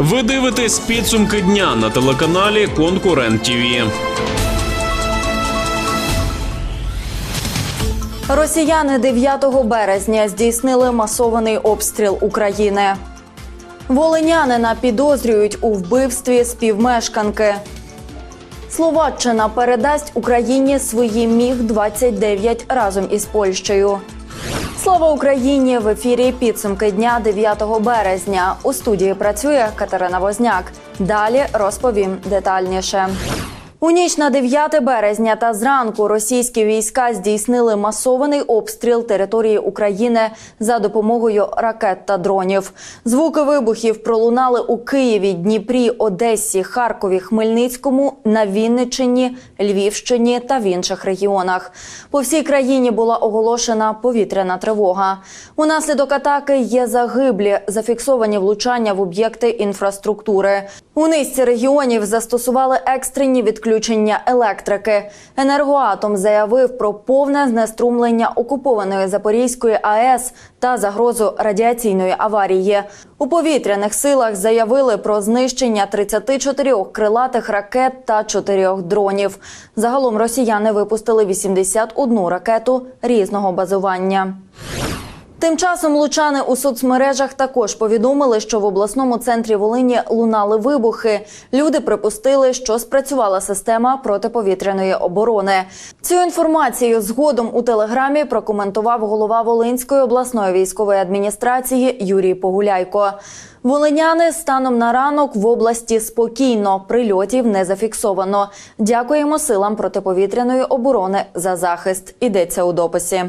Ви дивитесь підсумки дня на телеканалі Конкурент ТІВІ. Росіяни 9 березня здійснили масований обстріл України. Волинянина підозрюють у вбивстві співмешканки. Словаччина передасть Україні свої міг 29 разом із Польщею. Слава Україні! В ефірі підсумки дня 9 березня. У студії працює Катерина Возняк. Далі розповім детальніше. У ніч на 9 березня та зранку російські війська здійснили масований обстріл території України за допомогою ракет та дронів. Звуки вибухів пролунали у Києві, Дніпрі, Одесі, Харкові, Хмельницькому, на Вінниччині, Львівщині та в інших регіонах. По всій країні була оголошена повітряна тривога. Унаслідок атаки є загиблі, зафіксовані влучання в об'єкти інфраструктури. У низці регіонів застосували екстрені відключення електрики. Енергоатом заявив про повне знеструмлення окупованої Запорізької АЕС та загрозу радіаційної аварії. У повітряних силах заявили про знищення 34 крилатих ракет та 4 дронів. Загалом росіяни випустили 81 ракету різного базування. Тим часом лучани у соцмережах також повідомили, що в обласному центрі Волині лунали вибухи. Люди припустили, що спрацювала система протиповітряної оборони. Цю інформацію згодом у телеграмі прокоментував голова Волинської обласної військової адміністрації Юрій Погуляйко. Волиняни станом на ранок в області спокійно, прильотів не зафіксовано. Дякуємо силам протиповітряної оборони за захист. Ідеться у дописі.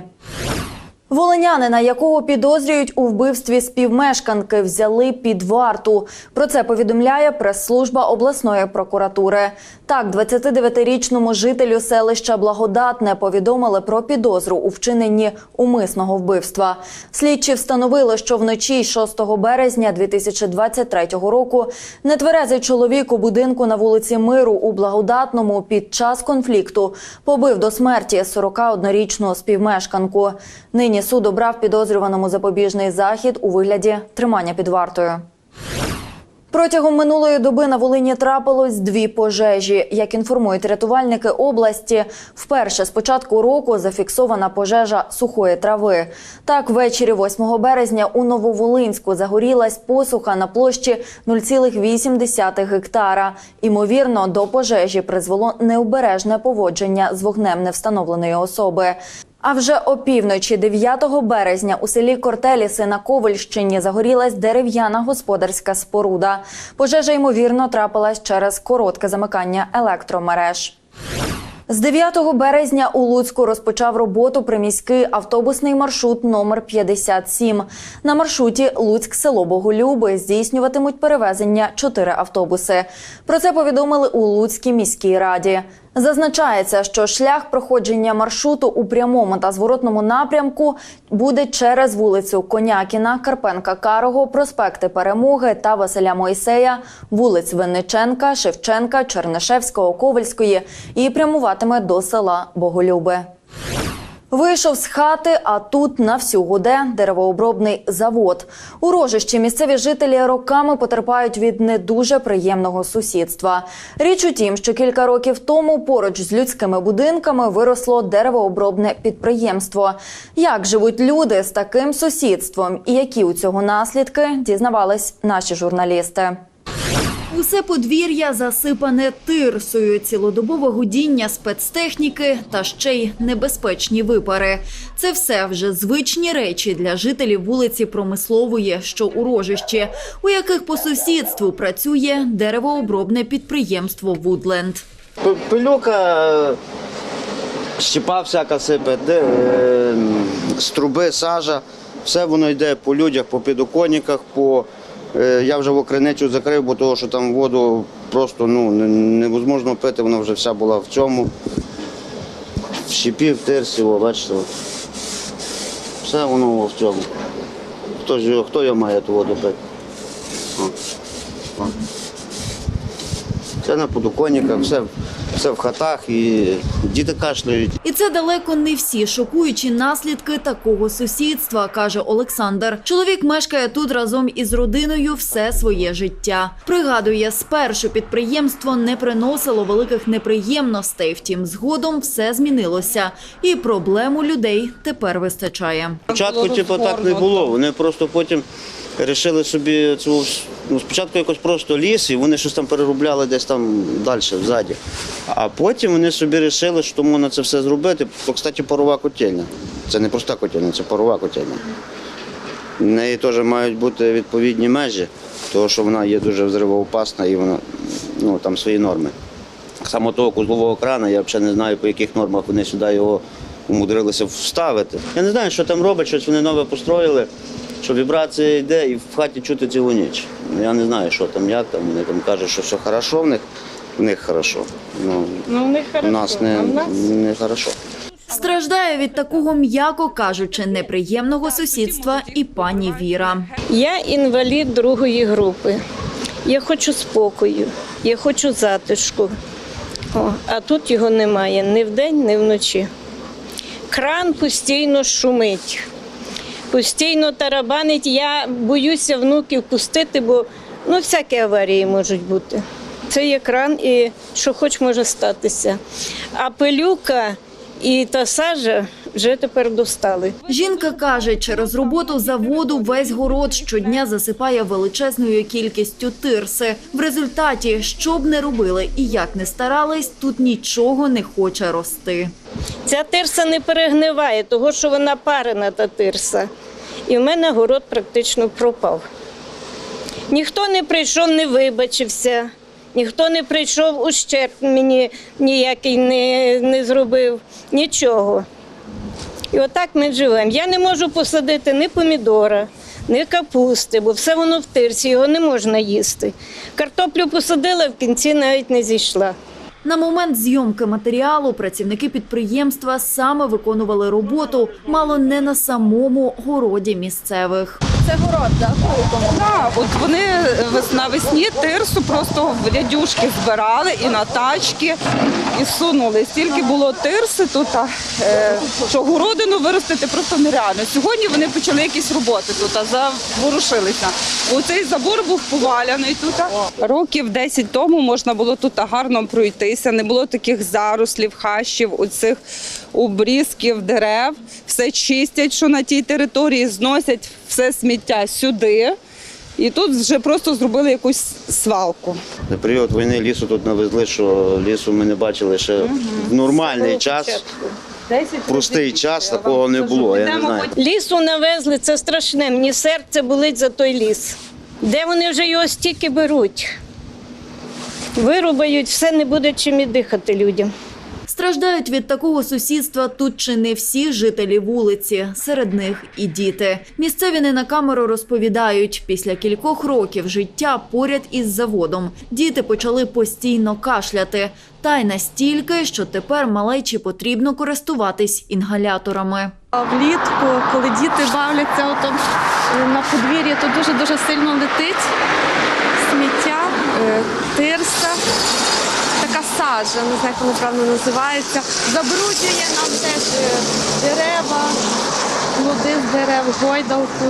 Волинянина, якого підозрюють у вбивстві співмешканки, взяли під варту. Про це повідомляє прес-служба обласної прокуратури. Так, 29-річному жителю селища Благодатне повідомили про підозру у вчиненні умисного вбивства. Слідчі встановили, що вночі 6 березня 2023 року нетверезий чоловік у будинку на вулиці Миру у Благодатному під час конфлікту побив до смерті 41-річну співмешканку. Нині суд обрав підозрюваному запобіжний захід у вигляді тримання під вартою. Протягом минулої доби на Волині трапилось дві пожежі. Як інформують рятувальники області, вперше з початку року зафіксована пожежа сухої трави. Так, ввечері 8 березня у Нововолинську загорілась посуха на площі 0,8 гектара. Імовірно, до пожежі призвело необережне поводження з вогнем невстановленої особи. А вже опівночі 9 березня у селі Кортеліси на Ковальщині загорілась дерев'яна господарська споруда. Пожежа ймовірно трапилась через коротке замикання електромереж. З 9 березня у Луцьку розпочав роботу приміський автобусний маршрут номер 57. На маршруті Луцьк село Боголюби здійснюватимуть перевезення чотири автобуси. Про це повідомили у Луцькій міській раді. Зазначається, що шлях проходження маршруту у прямому та зворотному напрямку буде через вулицю Конякіна, Карпенка Карого, проспекти Перемоги та Василя Мойсея, вулиць Винниченка, Шевченка, Чернишевського, Ковальської і прямуватиме до села Боголюби. Вийшов з хати, а тут на всю гуде деревообробний завод. У рожищі місцеві жителі роками потерпають від не дуже приємного сусідства. Річ у тім, що кілька років тому поруч з людськими будинками виросло деревообробне підприємство. Як живуть люди з таким сусідством і які у цього наслідки, дізнавались наші журналісти. Усе подвір'я засипане тирсою, цілодобове гудіння спецтехніки та ще й небезпечні випари. Це все вже звичні речі для жителів вулиці Промислової, що у Рожищі, у яких по сусідству працює деревообробне підприємство Вудленд. Пилюка, щепа всяка сипе, де, е, з труби, сажа, все воно йде по людях, по підоконниках, по, я вже в окриницю закрив, бо того, що там воду просто ну, невозможно пити, вона вже вся була в цьому. В щепі, бачите. Все воно в цьому. Хто, ж, його- хто його має ту воду пити? Це на подоконниках, все все в хатах і діти кашляють. І це далеко не всі шокуючі наслідки такого сусідства, каже Олександр. Чоловік мешкає тут разом із родиною все своє життя. Пригадує, спершу підприємство не приносило великих неприємностей. Втім, згодом все змінилося, і проблем у людей тепер вистачає. Спочатку типу, так не було. Вони просто потім вирішили собі цю ну, спочатку якось просто ліс, і вони щось там переробляли десь там далі, ззаді. А потім вони собі вирішили, що можна це все зробити. То, кстати, парова котельня. Це не проста котельня, це парова котельня. В неї теж мають бути відповідні межі, тому що вона є дуже взривоопасна і вона ну, там свої норми. Само того кузлового крана, я взагалі не знаю, по яких нормах вони сюди його умудрилися вставити. Я не знаю, що там роблять, щось вони нове построїли, що вібрація йде і в хаті чути цілу ніч. Я не знаю, що там, як там. Вони там кажуть, що все хорошо в них, в них хорошо. Ну, Ну, в них у нас не, а в нас не хорошо. Страждає від такого, м'яко кажучи, неприємного сусідства і пані Віра. Я інвалід другої групи. Я хочу спокою, я хочу затишку. О, а тут його немає ні вдень, ні вночі. Кран постійно шумить, постійно тарабанить. Я боюся внуків пустити, бо ну, всякі аварії можуть бути. Це є кран і що хоч може статися. А пилюка і та сажа вже тепер достали. Жінка каже, через роботу заводу весь город щодня засипає величезною кількістю тирси. В результаті, що б не робили і як не старались, тут нічого не хоче рости. Ця тирса не перегниває, тому що вона парена та тирса. І в мене город практично пропав. Ніхто не прийшов, не вибачився, ніхто не прийшов, ущерб мені ніякий не, не зробив, нічого. І отак ми живемо. Я не можу посадити ні помідора, ні капусти, бо все воно в тирсі, його не можна їсти. Картоплю посадила, в кінці навіть не зійшла. На момент зйомки матеріалу працівники підприємства саме виконували роботу, мало не на самому городі місцевих. Так, от вони навесні тирсу просто в рядюшки збирали і на тачки, і сунули. Стільки було тирси тут, е, що городину виростити просто нереально. Сьогодні вони почали якісь роботи тут, заворушилися. Бо цей забор був поваляний тут. Років 10 тому можна було тут гарно пройтися, не було таких зарослів, хащів, оцих обрізків дерев. Все чистять, що на тій території, зносять все сміття сюди. І тут вже просто зробили якусь свалку. На період війни лісу тут навезли, що лісу ми не бачили ще в нормальний час. Простий час такого не було. Я не знаю. Лісу навезли, це страшне. Мені серце болить за той ліс. Де вони вже його стільки беруть? Вирубають, все не буде чим і дихати людям. Страждають від такого сусідства тут чи не всі жителі вулиці, серед них і діти. Місцеві не на камеру розповідають, після кількох років життя поряд із заводом діти почали постійно кашляти. Та й настільки, що тепер малечі потрібно користуватись інгаляторами. Влітку, коли діти бавляться отам е, на подвір'ї, то дуже-дуже сильно летить сміття, е, тирса, сажа, не знаю, як воно правильно називається. Забруднює нам теж е, дерева, плоди з дерев, гойдалку.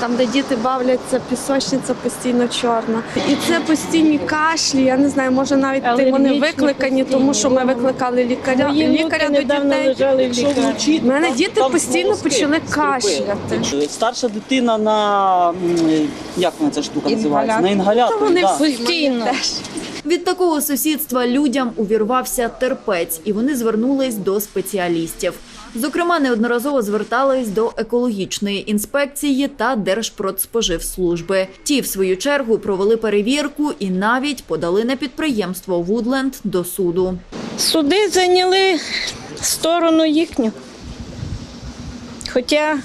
Там, де діти бавляться, пісочниця постійно чорна. І це постійні кашлі. Я не знаю, може навіть ти- вони Алергічні викликані, тому що ми викликали лікаря, Мої лікаря до недавно дітей. лежали в лікарні. У мене діти постійно почали кашляти. Старша дитина на м, як вона ця штука називається? На інгалятор. Вони да. Постійно. Від такого сусідства людям увірвався терпець, і вони звернулись до спеціалістів. Зокрема, неодноразово звертались до екологічної інспекції та Держпродспоживслужби. Ті, в свою чергу, провели перевірку і навіть подали на підприємство Вудленд до суду. Суди зайняли сторону їхню. Хоча,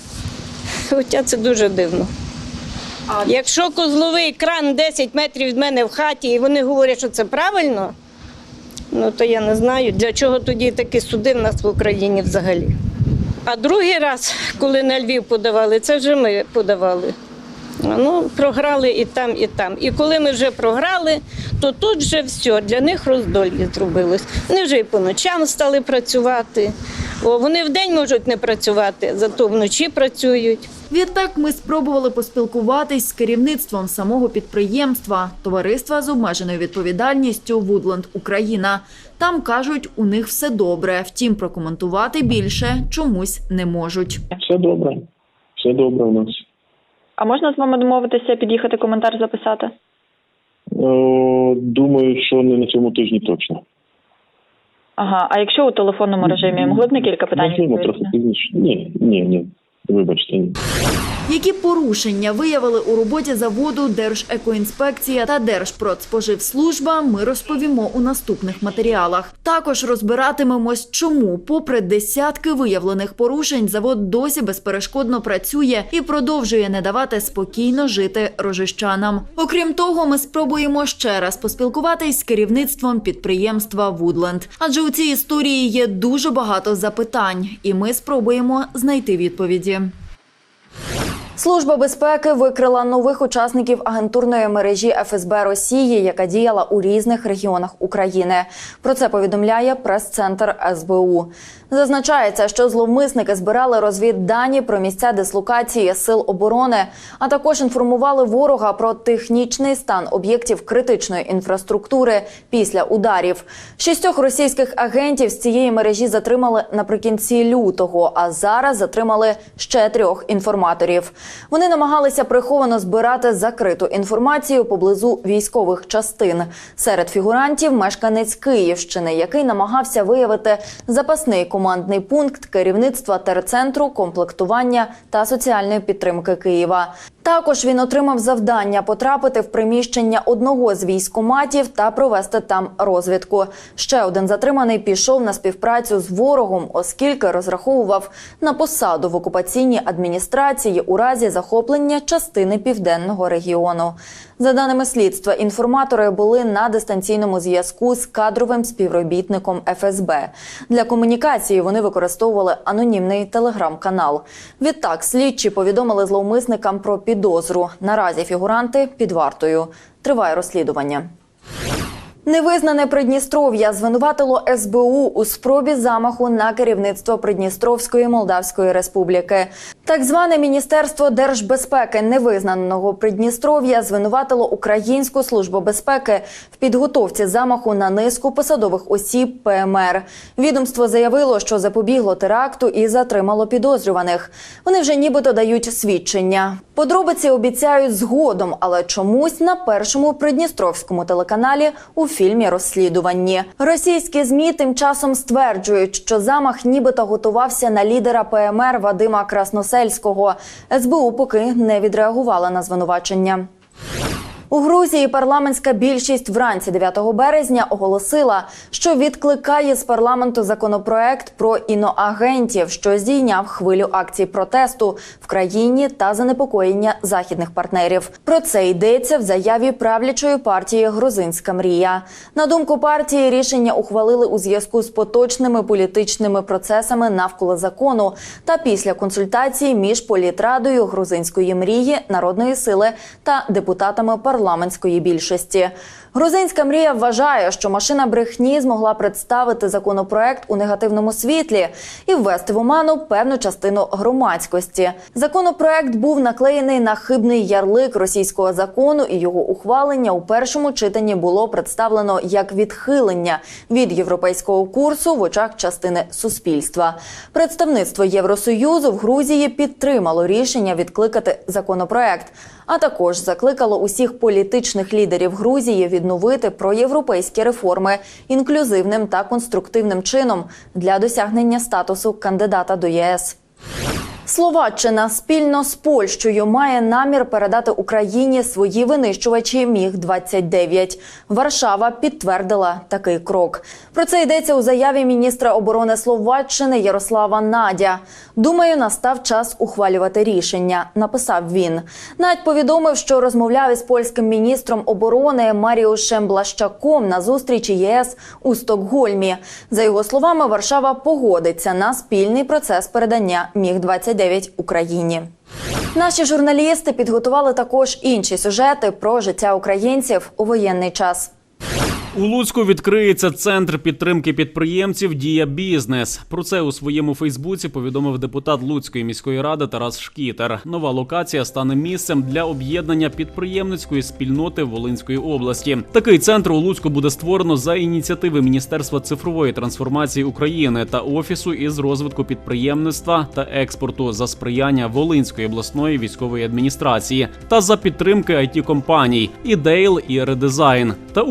хоча це дуже дивно. Якщо козловий кран 10 метрів від мене в хаті, і вони говорять, що це правильно, ну то я не знаю, для чого тоді такі суди в нас в Україні взагалі. А другий раз, коли на Львів подавали, це вже ми подавали. Ну, програли і там, і там. І коли ми вже програли, то тут вже все, для них роздолі зробилось. Вони вже і по ночам стали працювати. О, вони вдень можуть не працювати, зато вночі працюють. Відтак ми спробували поспілкуватись з керівництвом самого підприємства товариства з обмеженою відповідальністю Вудланд Україна. Там кажуть, у них все добре. Втім, прокоментувати більше чомусь не можуть. Все добре. Все добре у нас. А можна з вами домовитися, під'їхати коментар записати? Е, думаю, що не на цьому тижні точно. Ага, а якщо у телефонному режимі могли б на кілька питань Можливо, трохи пізніше. Ні, ні, ні. Вибачте. Які порушення виявили у роботі заводу Держекоінспекція та Держпродспоживслужба, ми розповімо у наступних матеріалах. Також розбиратимемось, чому, попри десятки виявлених порушень, завод досі безперешкодно працює і продовжує не давати спокійно жити рожищанам. Окрім того, ми спробуємо ще раз поспілкуватись з керівництвом підприємства Вудленд. Адже у цій історії є дуже багато запитань, і ми спробуємо знайти відповіді. Києві. Служба безпеки викрила нових учасників агентурної мережі ФСБ Росії, яка діяла у різних регіонах України. Про це повідомляє прес-центр СБУ. Зазначається, що зловмисники збирали розвіддані про місця дислокації сил оборони, а також інформували ворога про технічний стан об'єктів критичної інфраструктури після ударів. Шістьох російських агентів з цієї мережі затримали наприкінці лютого, а зараз затримали ще трьох інформаторів. Вони намагалися приховано збирати закриту інформацію поблизу військових частин. Серед фігурантів мешканець Київщини, який намагався виявити запасний командний пункт керівництва терцентру комплектування та соціальної підтримки Києва. Також він отримав завдання потрапити в приміщення одного з військоматів та провести там розвідку. Ще один затриманий пішов на співпрацю з ворогом, оскільки розраховував на посаду в окупаційній адміністрації у разі захоплення частини південного регіону. За даними слідства, інформатори були на дистанційному зв'язку з кадровим співробітником ФСБ. Для комунікації вони використовували анонімний телеграм-канал. Відтак слідчі повідомили зловмисникам про підозру. Наразі фігуранти під вартою. Триває розслідування. Невизнане Придністров'я звинуватило СБУ у спробі замаху на керівництво Придністровської Молдавської Республіки. Так зване Міністерство держбезпеки невизнаного Придністров'я звинуватило Українську службу безпеки в підготовці замаху на низку посадових осіб ПМР. Відомство заявило, що запобігло теракту і затримало підозрюваних. Вони вже нібито дають свідчення. Подробиці обіцяють згодом, але чомусь на першому придністровському телеканалі у фільмі розслідуванні. Російські змі тим часом стверджують, що замах нібито готувався на лідера ПМР Вадима Красносельського. СБУ поки не відреагувала на звинувачення. У Грузії парламентська більшість вранці 9 березня оголосила, що відкликає з парламенту законопроект про іноагентів, що здійняв хвилю акцій протесту в країні та занепокоєння західних партнерів. Про це йдеться в заяві правлячої партії Грузинська мрія. На думку партії, рішення ухвалили у зв'язку з поточними політичними процесами навколо закону та після консультацій між політрадою грузинської мрії, народної сили та депутатами парламентської більшості. Грузинська мрія вважає, що машина брехні змогла представити законопроект у негативному світлі і ввести в оману певну частину громадськості. Законопроект був наклеєний на хибний ярлик російського закону, і його ухвалення у першому читанні було представлено як відхилення від європейського курсу в очах частини суспільства. Представництво Євросоюзу в Грузії підтримало рішення відкликати законопроект, а також закликало усіх політичних лідерів Грузії відновити проєвропейські реформи інклюзивним та конструктивним чином для досягнення статусу кандидата до ЄС. Словаччина спільно з Польщею має намір передати Україні свої винищувачі Міг 29 Варшава підтвердила такий крок. Про це йдеться у заяві міністра оборони Словаччини Ярослава Надя. Думаю, настав час ухвалювати рішення. Написав він. Надь повідомив, що розмовляв із польським міністром оборони Маріушем Блащаком на зустрічі ЄС у Стокгольмі. За його словами, Варшава погодиться на спільний процес передання Міг 29 29 Україні. Наші журналісти підготували також інші сюжети про життя українців у воєнний час. У Луцьку відкриється центр підтримки підприємців Дія Бізнес. Про це у своєму Фейсбуці повідомив депутат Луцької міської ради Тарас Шкітер. Нова локація стане місцем для об'єднання підприємницької спільноти Волинської області. Такий центр у Луцьку буде створено за ініціативи Міністерства цифрової трансформації України та офісу із розвитку підприємництва та експорту за сприяння Волинської обласної військової адміністрації та за підтримки it компаній Ідейл і Редизайн та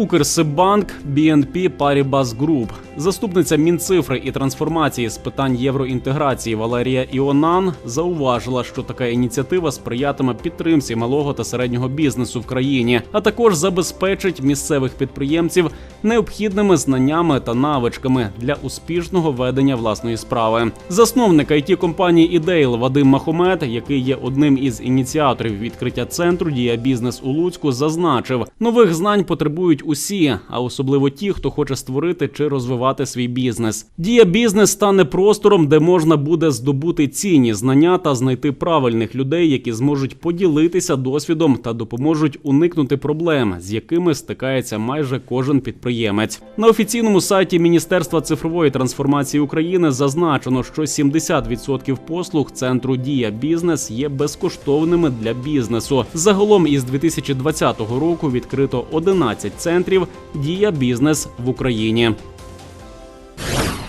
Укрсиббанк BNP Paribas Group. Заступниця Мінцифри і трансформації з питань євроінтеграції Валерія Іонан зауважила, що така ініціатива сприятиме підтримці малого та середнього бізнесу в країні, а також забезпечить місцевих підприємців необхідними знаннями та навичками для успішного ведення власної справи. Засновник it компанії Ідейл Вадим Махомед, який є одним із ініціаторів відкриття центру Дія бізнес у Луцьку, зазначив, нових знань потребують усі, а особливо ті, хто хоче створити чи розвивати свій бізнес. Дія бізнес стане простором, де можна буде здобути цінні знання та знайти правильних людей, які зможуть поділитися досвідом та допоможуть уникнути проблем, з якими стикається майже кожен підприємець. На офіційному сайті Міністерства цифрової трансформації України зазначено, що 70% послуг центру Дія бізнес є безкоштовними для бізнесу. Загалом із 2020 року відкрито 11 центрів Дія бізнес в Україні.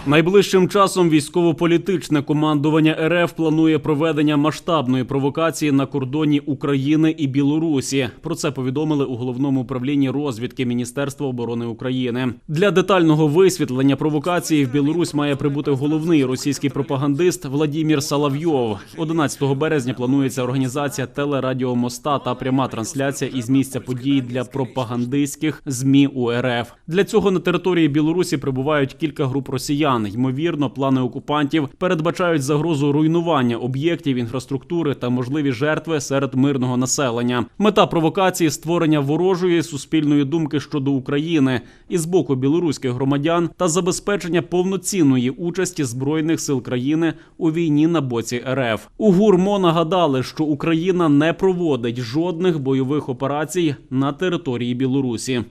Найближчим часом військово-політичне командування РФ планує проведення масштабної провокації на кордоні України і Білорусі. Про це повідомили у головному управлінні розвідки Міністерства оборони України. Для детального висвітлення провокації в Білорусь має прибути головний російський пропагандист Владімір Салавйов. 11 березня планується організація телерадіомоста та пряма трансляція із місця подій для пропагандистських змі у РФ. Для цього на території Білорусі прибувають кілька груп росіян. Ймовірно, плани окупантів передбачають загрозу руйнування об'єктів інфраструктури та можливі жертви серед мирного населення. Мета провокації створення ворожої суспільної думки щодо України із боку білоруських громадян та забезпечення повноцінної участі збройних сил країни у війні на боці РФ. У ГУРМО нагадали, що Україна не проводить жодних бойових операцій на території Білорусі.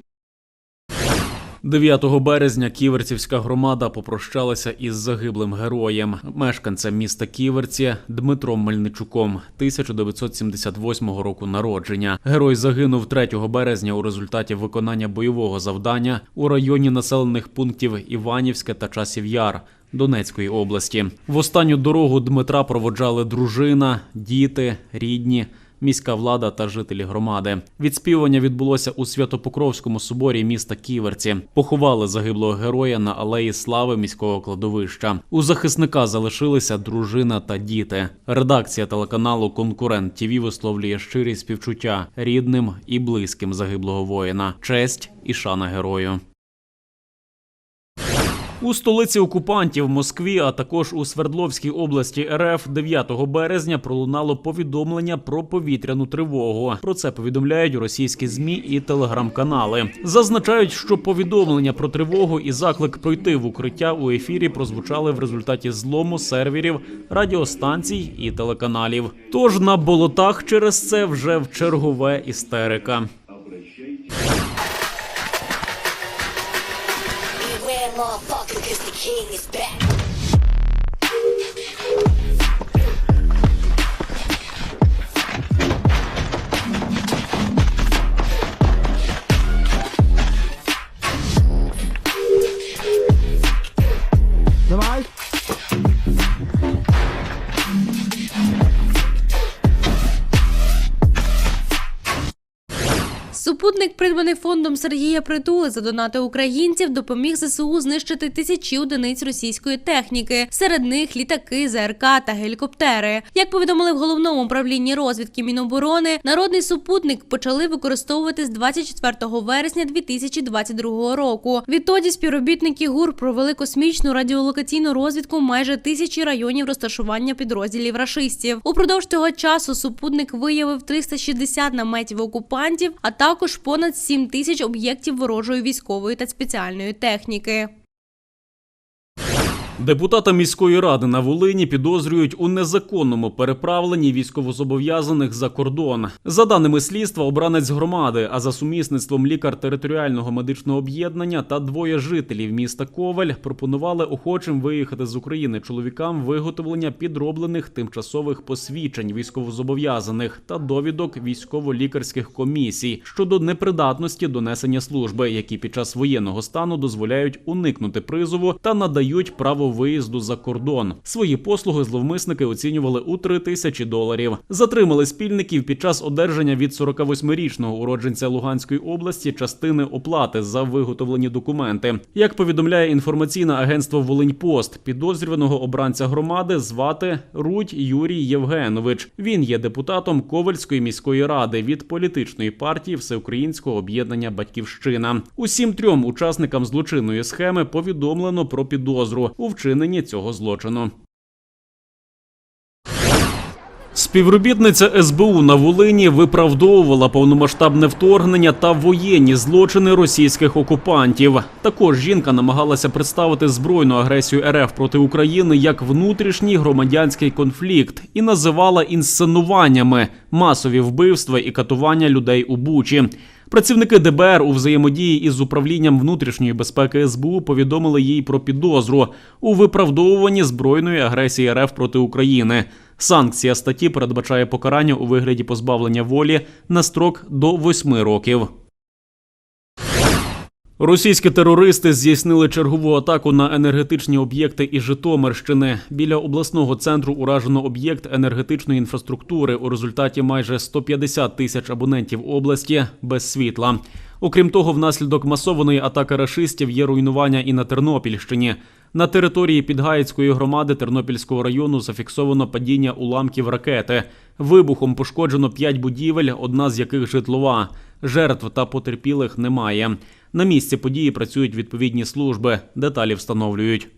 9 березня ківерцівська громада попрощалася із загиблим героєм, мешканцем міста Ківерці Дмитром Мельничуком, 1978 року народження. Герой загинув 3 березня у результаті виконання бойового завдання у районі населених пунктів Іванівське та Часів Яр. Донецької області в останню дорогу Дмитра проводжали дружина, діти, рідні, міська влада та жителі громади. Відспівання відбулося у Святопокровському соборі міста Ківерці. Поховали загиблого героя на алеї слави міського кладовища. У захисника залишилися дружина та діти. Редакція телеканалу Конкурент ТІВІ висловлює щирі співчуття рідним і близьким загиблого воїна. Честь і шана герою. У столиці окупантів Москві, а також у Свердловській області РФ 9 березня пролунало повідомлення про повітряну тривогу. Про це повідомляють російські змі і телеграм-канали. Зазначають, що повідомлення про тривогу і заклик пройти в укриття у ефірі прозвучали в результаті злому серверів, радіостанцій і телеканалів. Тож на болотах через це вже в чергове істерика. Beware, motherfucker, cause the king is back. Супутник, придбаний фондом Сергія Притули за донати українців, допоміг ЗСУ знищити тисячі одиниць російської техніки. Серед них літаки, ЗРК та гелікоптери. Як повідомили в головному управлінні розвідки Міноборони, народний супутник почали використовувати з 24 вересня 2022 року. Відтоді співробітники ГУР провели космічну радіолокаційну розвідку майже тисячі районів розташування підрозділів рашистів. Упродовж цього часу супутник виявив 360 наметів окупантів, а також понад 7 тисяч об'єктів ворожої військової та спеціальної техніки. Депутата міської ради на Волині підозрюють у незаконному переправленні військовозобов'язаних за кордон. За даними слідства, обранець громади, а за сумісництвом лікар територіального медичного об'єднання та двоє жителів міста Коваль пропонували охочим виїхати з України чоловікам виготовлення підроблених тимчасових посвідчень військовозобов'язаних та довідок військово-лікарських комісій щодо непридатності до несення служби, які під час воєнного стану дозволяють уникнути призову та надають право виїзду за кордон. Свої послуги зловмисники оцінювали у 3 тисячі доларів. Затримали спільників під час одержання від 48-річного уродженця Луганської області частини оплати за виготовлені документи. Як повідомляє інформаційне агентство Волиньпост, підозрюваного обранця громади звати Рудь Юрій Євгенович. Він є депутатом Ковальської міської ради від політичної партії Всеукраїнського об'єднання Батьківщина. Усім трьом учасникам злочинної схеми повідомлено про підозру у вчиненні цього злочину. Співробітниця СБУ на Волині виправдовувала повномасштабне вторгнення та воєнні злочини російських окупантів. Також жінка намагалася представити збройну агресію РФ проти України як внутрішній громадянський конфлікт і називала інсценуваннями масові вбивства і катування людей у Бучі. Працівники ДБР у взаємодії із управлінням внутрішньої безпеки СБУ повідомили їй про підозру у виправдовуванні збройної агресії РФ проти України. Санкція статті передбачає покарання у вигляді позбавлення волі на строк до восьми років. Російські терористи здійснили чергову атаку на енергетичні об'єкти із Житомирщини. Біля обласного центру уражено об'єкт енергетичної інфраструктури. У результаті майже 150 тисяч абонентів області без світла. Окрім того, внаслідок масованої атаки рашистів є руйнування і на Тернопільщині. На території Підгаїцької громади Тернопільського району зафіксовано падіння уламків ракети. Вибухом пошкоджено п'ять будівель, одна з яких житлова. Жертв та потерпілих немає. На місці події працюють відповідні служби. Деталі встановлюють.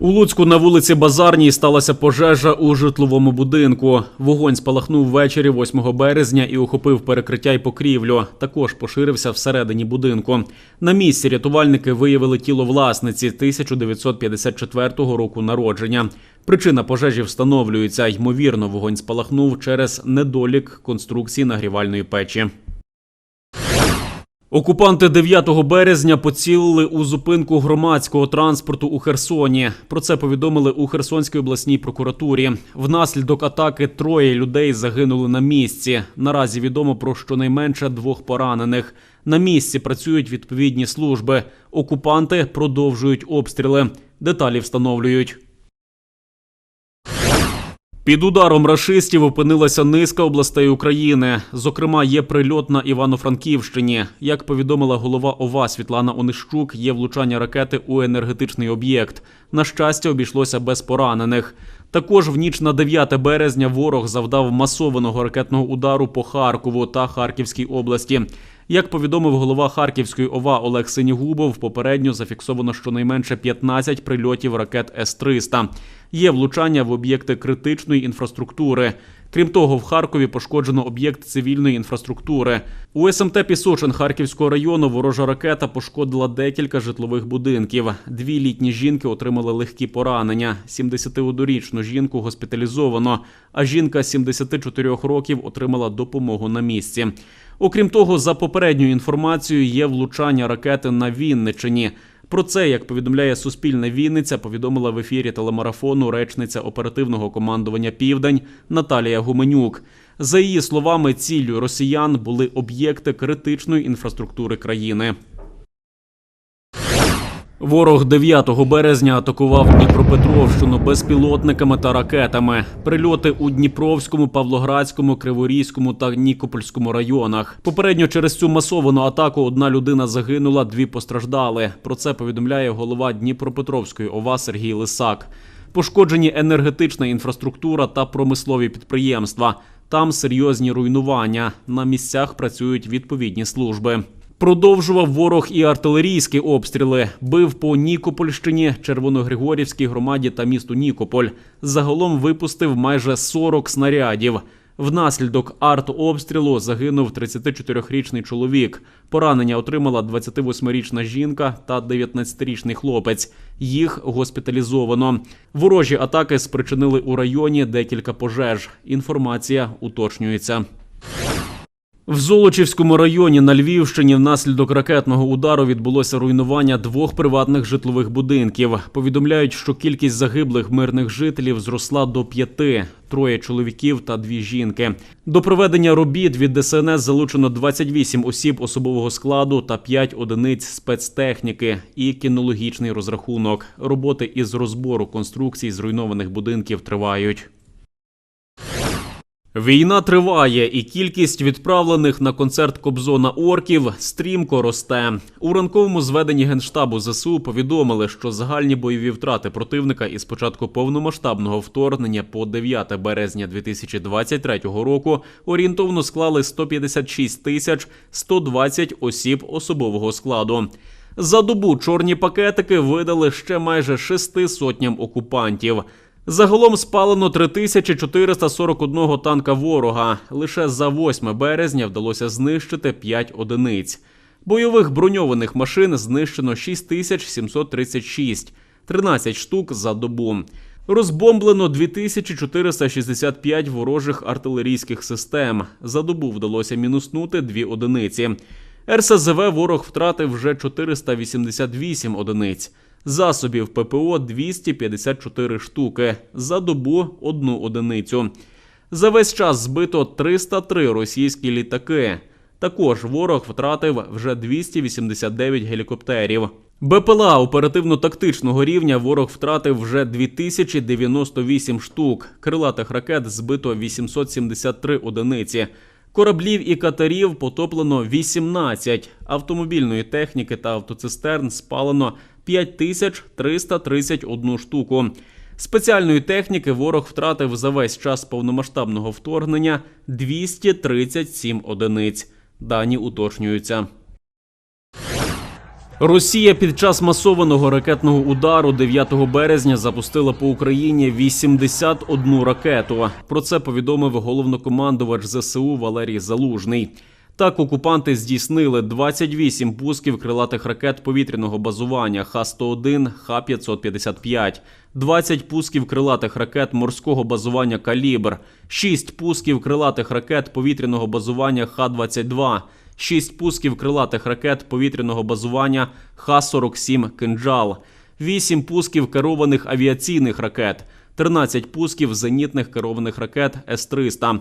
У Луцьку на вулиці Базарній сталася пожежа у житловому будинку. Вогонь спалахнув ввечері 8 березня і охопив перекриття й покрівлю. Також поширився всередині будинку. На місці рятувальники виявили тіло власниці 1954 року народження. Причина пожежі встановлюється. Ймовірно, вогонь спалахнув через недолік конструкції нагрівальної печі. Окупанти 9 березня поцілили у зупинку громадського транспорту у Херсоні. Про це повідомили у Херсонській обласній прокуратурі. Внаслідок атаки троє людей загинули на місці. Наразі відомо про щонайменше двох поранених. На місці працюють відповідні служби. Окупанти продовжують обстріли. Деталі встановлюють. Під ударом рашистів опинилася низка областей України. Зокрема, є прильот на Івано-Франківщині. Як повідомила голова ОВА Світлана Онищук, є влучання ракети у енергетичний об'єкт. На щастя, обійшлося без поранених. Також в ніч на 9 березня ворог завдав масованого ракетного удару по Харкову та Харківській області. Як повідомив голова Харківської ОВА Олег Синігубов, попередньо зафіксовано щонайменше 15 прильотів ракет С-300. Є влучання в об'єкти критичної інфраструктури. Крім того, в Харкові пошкоджено об'єкт цивільної інфраструктури. У СМТ Пісочин Харківського району ворожа ракета пошкодила декілька житлових будинків. Дві літні жінки отримали легкі поранення. 71-річну жінку госпіталізовано, а жінка 74 років отримала допомогу на місці. Окрім того, за попередньою інформацією, є влучання ракети на Вінничині. Про це, як повідомляє Суспільна Вінниця, повідомила в ефірі телемарафону речниця оперативного командування Південь Наталія Гуменюк. За її словами, ціллю росіян були об'єкти критичної інфраструктури країни. Ворог 9 березня атакував Дніпропетровщину безпілотниками та ракетами. Прильоти у Дніпровському, Павлоградському, Криворізькому та Нікопольському районах. Попередньо через цю масовану атаку одна людина загинула, дві постраждали. Про це повідомляє голова Дніпропетровської ОВА Сергій Лисак. Пошкоджені енергетична інфраструктура та промислові підприємства. Там серйозні руйнування. На місцях працюють відповідні служби. Продовжував ворог і артилерійські обстріли. Бив по Нікопольщині, Червоногригорівській громаді та місту Нікополь. Загалом випустив майже 40 снарядів. Внаслідок артобстрілу загинув 34-річний чоловік. Поранення отримала 28-річна жінка та 19-річний хлопець. Їх госпіталізовано. Ворожі атаки спричинили у районі декілька пожеж. Інформація уточнюється. В Золочівському районі на Львівщині внаслідок ракетного удару відбулося руйнування двох приватних житлових будинків. Повідомляють, що кількість загиблих мирних жителів зросла до п'яти троє чоловіків та дві жінки. До проведення робіт від ДСНС залучено 28 осіб особового складу та 5 одиниць спецтехніки і кінологічний розрахунок. Роботи із розбору конструкцій зруйнованих будинків тривають. Війна триває, і кількість відправлених на концерт Кобзона орків стрімко росте. У ранковому зведенні генштабу ЗСУ повідомили, що загальні бойові втрати противника із початку повномасштабного вторгнення по 9 березня 2023 року орієнтовно склали 156 тисяч 120 осіб особового складу. За добу чорні пакетики видали ще майже шести сотням окупантів. Загалом спалено 3441 танка ворога. Лише за 8 березня вдалося знищити 5 одиниць. Бойових броньованих машин знищено 6736, 13 штук за добу. Розбомблено 2465 ворожих артилерійських систем. За добу вдалося мінуснути 2 одиниці. РСЗВ ворог втратив вже 488 одиниць. Засобів ППО 254 штуки. За добу одну одиницю. За весь час збито 303 російські літаки. Також ворог втратив вже 289 гелікоптерів. БПЛА оперативно-тактичного рівня ворог втратив вже 2098 штук. Крилатих ракет збито 873 одиниці. Кораблів і катерів потоплено 18, автомобільної техніки та автоцистерн спалено 5331 штуку. Спеціальної техніки ворог втратив за весь час повномасштабного вторгнення 237 одиниць. Дані уточнюються. Росія під час масованого ракетного удару 9 березня запустила по Україні 81 ракету. Про це повідомив головнокомандувач ЗСУ Валерій Залужний. Так, окупанти здійснили 28 пусків крилатих ракет повітряного базування Х-101, Х-555, 20 пусків крилатих ракет морського базування Калібр, 6 пусків крилатих ракет повітряного базування Х-22, 6 пусків крилатих ракет повітряного базування Х-47 «Кинджал», 8 пусків керованих авіаційних ракет, 13 пусків зенітних керованих ракет С-300.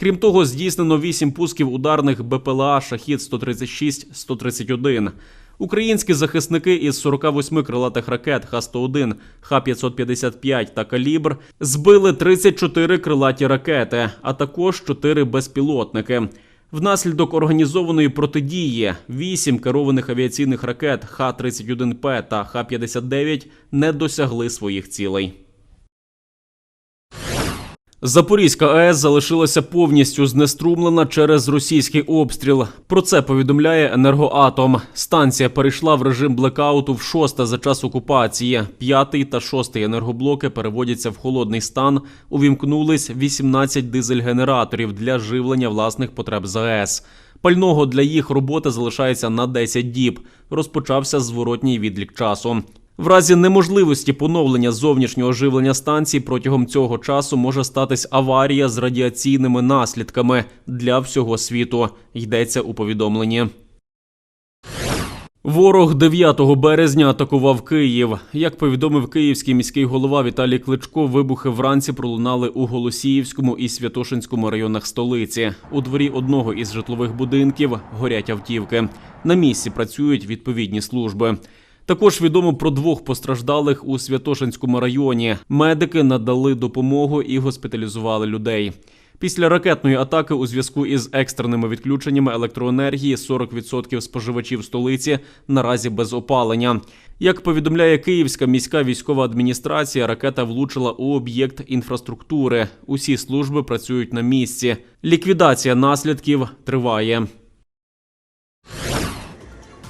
Крім того, здійснено 8 пусків ударних БПЛА Шахід 136 131 Українські захисники із 48 крилатих ракет Х-101, Х-555 та Калібр збили 34 крилаті ракети, а також 4 безпілотники. Внаслідок організованої протидії 8 керованих авіаційних ракет Х-31П та Х-59 не досягли своїх цілей. Запорізька АЕС залишилася повністю знеструмлена через російський обстріл. Про це повідомляє енергоатом. Станція перейшла в режим блекауту в шосте за час окупації. П'ятий та шостий енергоблоки переводяться в холодний стан. Увімкнулись 18 дизель-генераторів для живлення власних потреб ЗАЕС. Пального для їх роботи залишається на 10 діб. Розпочався зворотній відлік часу. В разі неможливості поновлення зовнішнього живлення станцій протягом цього часу може статись аварія з радіаційними наслідками для всього світу. Йдеться у повідомленні. Ворог 9 березня атакував Київ. Як повідомив київський міський голова Віталій Кличко, вибухи вранці пролунали у Голосіївському і Святошинському районах столиці. У дворі одного із житлових будинків горять автівки. На місці працюють відповідні служби. Також відомо про двох постраждалих у Святошинському районі. Медики надали допомогу і госпіталізували людей. Після ракетної атаки у зв'язку із екстреними відключеннями електроенергії 40% споживачів столиці наразі без опалення. Як повідомляє Київська міська військова адміністрація, ракета влучила у об'єкт інфраструктури. Усі служби працюють на місці. Ліквідація наслідків триває.